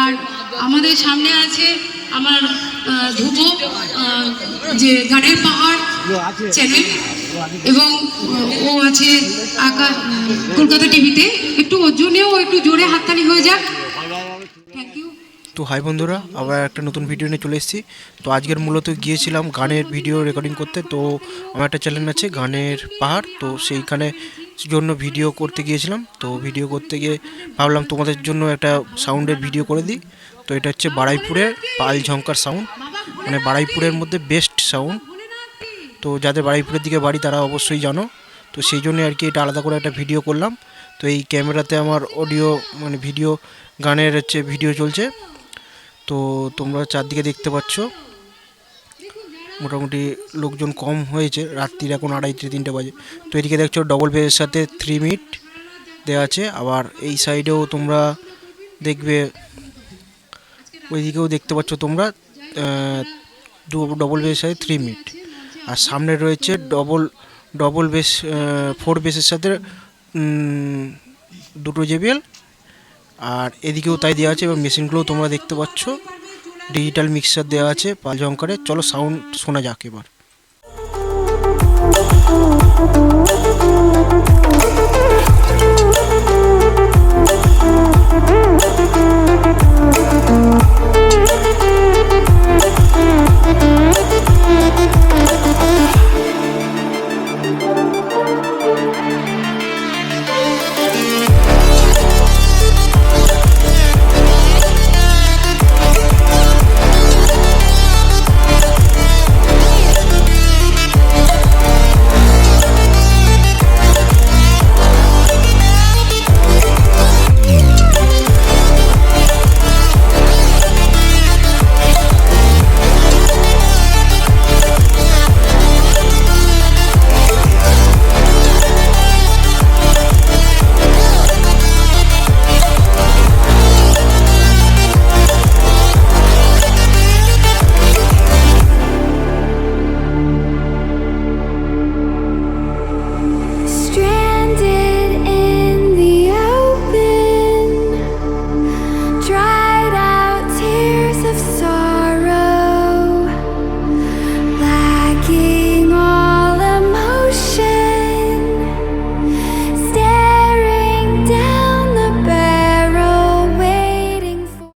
আর আমাদের সামনে আছে আমার ধ্রুব যে গানের পাহাড় চ্যানেল এবং ও আছে আকা কলকাতা টিভিতে। একটু ওর জন্যেও একটু জোরে হাততালি হয়ে যাক। তো হাই বন্ধুরা, আবার একটা নতুন ভিডিও নিয়ে চলে এসেছি। তো আজকের মূলত গিয়েছিলাম গানের ভিডিও রেকর্ডিং করতে। তো আমার একটা চ্যানেল আছে গানের পাহাড়। তো সেইখানে জন্য ভিডিও করতে গিয়েছিলাম। তো ভিডিও করতে গিয়ে ভাবলাম তোমাদের জন্য একটা সাউন্ডের ভিডিও করে দিই। তো এটা হচ্ছে বাড়াইপুরের পাল ঝঙ্কার সাউন্ড মানে বাড়াইপুরের মধ্যে বেস্ট সাউন্ড তো যাদের বাড়িপুরের দিকে বাড়ি তারা অবশ্যই জানো। তো সেই জন্য আর কি এটা আলাদা করে একটা ভিডিও করলাম। তো এই ক্যামেরাতে আমার অডিও মানে ভিডিও গানের হচ্ছে ভিডিও চলছে। তো তোমরা চারদিকে দেখতে পাচ্ছ। মোটামুটি লোকজন কম হয়েছে। রাত্রির এখন আড়াইটে তিনটে বাজে। তো এদিকে দেখছ ডবল বেডের সাথে থ্রি মিনিট দেওয়া আছে। আবার এই সাইডেও তোমরা দেখবে, ওইদিকেও দেখতে পাচ্ছ তোমরা ডবল বেডের সাথে থ্রি মিনিট আর সামনে রয়েছে ডবল ডবল বেস ফোর বেসের সাথে দুটো জেবিএল আর এদিকেও তাই দেওয়া আছে এবং মেশিনগুলোও তোমরা দেখতে পাচ্ছ। ডিজিটাল মিক্সার দেওয়া আছে পাল ঝঙ্কারে চলো সাউন্ড শোনা যাক এবার।